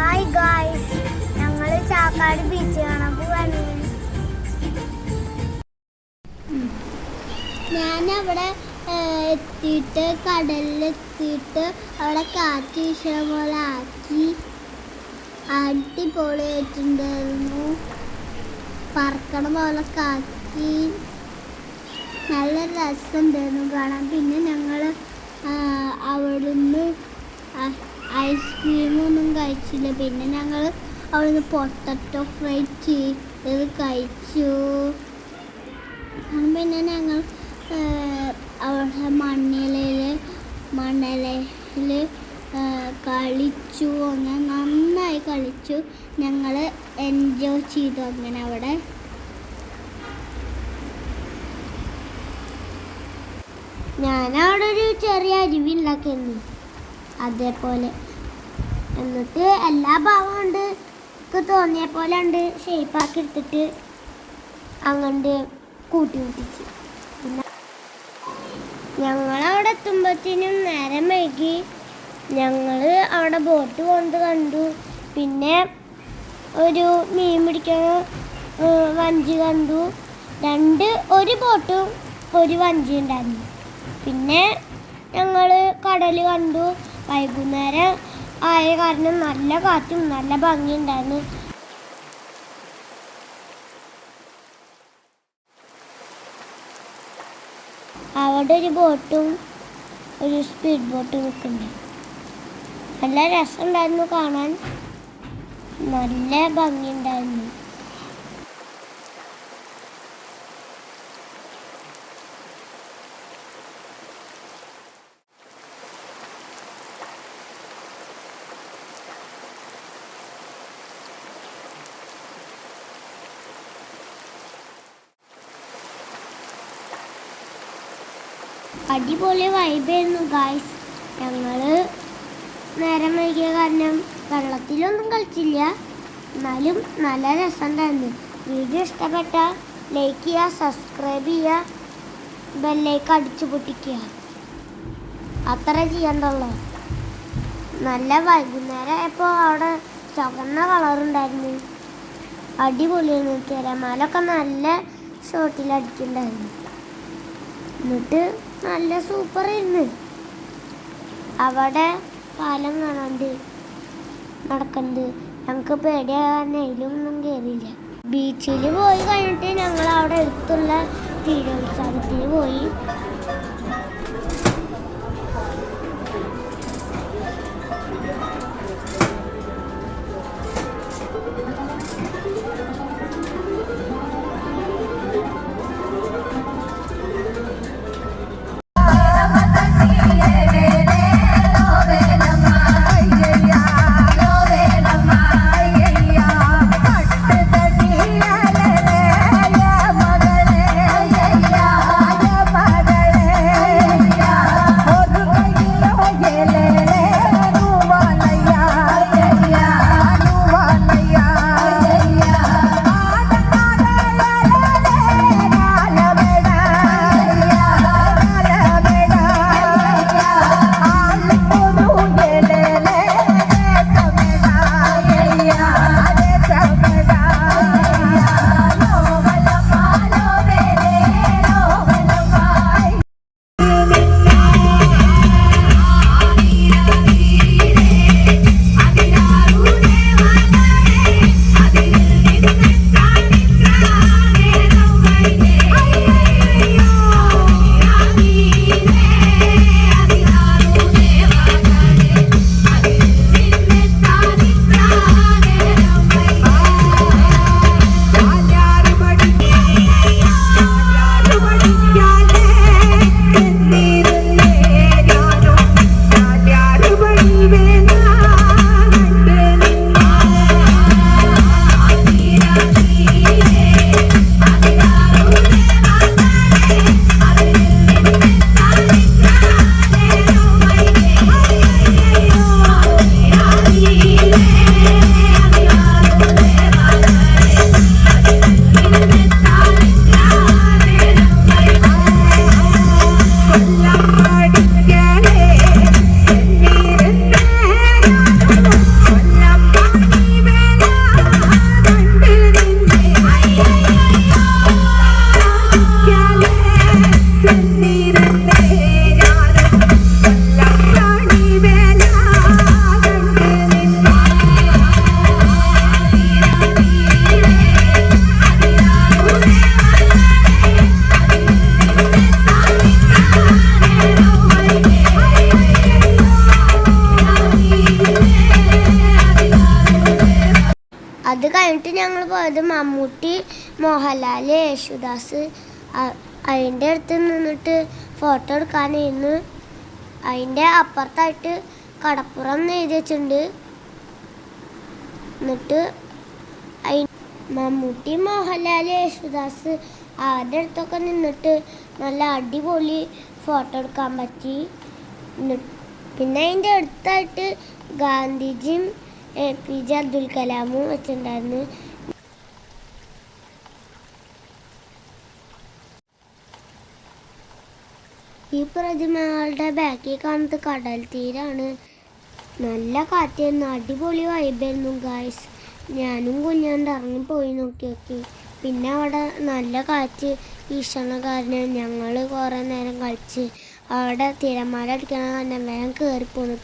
Hi guys ഞങ്ങൾ Chakkad beach കാണാൻ പോവാണ്. ഞാനവിടെ എത്തിയിട്ട് കടലിലെത്തിയിട്ട് അവിടെ കാറ്റ് വീശണ പോലെ ആക്കി. അടിപൊളിയായിട്ടുണ്ടായിരുന്നു. പറക്കണ പോലെ കാക്കി. നല്ല രസം രസമുണ്ടായിരുന്നു കാണാൻ. പിന്നെ ഞങ്ങൾ അവിടുന്ന് ഐസ്ക്രീമൊന്നും കഴിച്ചില്ല. പിന്നെ ഞങ്ങൾ അവിടുന്ന് പൊട്ടറ്റോ ഫ്രൈ ചെയ്ത് കഴിച്ചു. പിന്നെ ഞങ്ങൾ അവിടെ മണ്ണിലയിൽ മണലിൽ കളിച്ചു. അങ്ങനെ നന്നായി കളിച്ചു. ഞങ്ങൾ എൻജോയ് ചെയ്തു അങ്ങനെ അവിടെ. ഞാനവിടെ ഒരു ചെറിയ അരുവി അതേപോലെ എന്നിട്ട് എല്ലാ ഭാഗവും ഉണ്ട് എനിക്ക് തോന്നിയ പോലെ ഉണ്ട് ഷേപ്പാക്കി എടുത്തിട്ട് അങ്ങോട്ട് കൂട്ടി കൂട്ടിച്ച് പിന്നെ ഞങ്ങളവിടെ എത്തുമ്പോഴത്തേനും നേരം വൈകി. ഞങ്ങൾ അവിടെ ബോട്ട് കൊണ്ട് കണ്ടു. പിന്നെ ഒരു മീൻ പിടിക്കണ വഞ്ചി കണ്ടു. രണ്ട് ഒരു ബോട്ടും ഒരു വഞ്ചി ഉണ്ടായിരുന്നു. പിന്നെ ഞങ്ങൾ കടൽ കണ്ടു. വൈകുന്നേരം ആയ കാരണം നല്ല കാറ്റും നല്ല ഭംഗിയുണ്ടായിരുന്നു. അവിടെ ഒരു ബോട്ടും ഒരു സ്പീഡ് ബോട്ടും നിൽക്കുന്നുണ്ട് നല്ല രസമുണ്ടായിരുന്നു കാണാൻ. നല്ല ഭംഗിയുണ്ടായിരുന്നു. അടിപൊളി വൈബായിരുന്നു ഗായ്സ് ഞങ്ങൾ നേരം വൈകിയ കാരണം വെള്ളത്തിലൊന്നും കളിച്ചില്ല. എന്നാലും നല്ല രസമുണ്ടായിരുന്നു വീഡിയോ ഇഷ്ടപ്പെട്ട ലൈക്ക് ചെയ്യുക സബ്സ്ക്രൈബ് ചെയ്യുക ബെല്ലേക്ക് അടിച്ചു പൊട്ടിക്കുക. അത്ര ചെയ്യണ്ടല്ലോ നല്ല വൈകുന്നേരം ആയപ്പോൾ അവിടെ ചുവന്ന കളറുണ്ടായിരുന്നു അടിപൊളിയായിരുന്നു തിരമാലൊക്കെ നല്ല ഷോട്ടിൽ അടിക്കുന്നുണ്ടായിരുന്നു എന്നിട്ട് നല്ല സൂപ്പർ ആയിരുന്നു അവിടെ പാലം കാണാണ്ട് നടക്കുന്നത് ഞങ്ങൾക്ക് പേടിയാകാൻ അതിലൊന്നും കയറിയില്ല ബീച്ചിൽ പോയി കഴിഞ്ഞിട്ട് ഞങ്ങൾ അവിടെ അടുത്തുള്ള തീരോത്സവത്തിന് പോയി. അത് കഴിഞ്ഞിട്ട് ഞങ്ങൾ പോയത് മമ്മൂട്ടി മോഹൻലാൽ യേശുദാസ്. അതിന്റെ അടുത്ത് നിന്നിട്ട് ഫോട്ടോ എടുക്കാനായിരുന്നു അതിന്റെ അപ്പുറത്തായിട്ട് കടപ്പുറം എഴുതി വെച്ചിട്ടുണ്ട്. എന്നിട്ട് മമ്മൂട്ടി മോഹൻലാൽ യേശുദാസ് അവരുടെ അടുത്തൊക്കെ നിന്നിട്ട് നല്ല അടിപൊളി ഫോട്ടോ എടുക്കാൻ പറ്റി. പിന്നെ അതിന്റെ അടുത്തായിട്ട് ഗാന്ധിജിയും എ പി ജെ അബ്ദുൽ കലാമും വെച്ചിട്ടുണ്ടായിരുന്നു. ഈ പ്രതിമകളുടെ ബാക്കിൽ കാണുന്നത് കടൽ തീരാണ്. നല്ല കാറ്റായിരുന്നു. അടിപൊളി വൈബായിരുന്നു ഗായ്സ് ഞാനും കുഞ്ഞാണ്ട് ഇറങ്ങി പോയി നോക്കി നോക്കി പിന്നെ അവിടെ നല്ല കാറ്റ് വീശണ കാരണം ഞങ്ങൾ കുറേ നേരം കളിച്ച് അവിടെ തിരമാല അടിക്കണ കാരണം വേഗം കയറി പോന്നു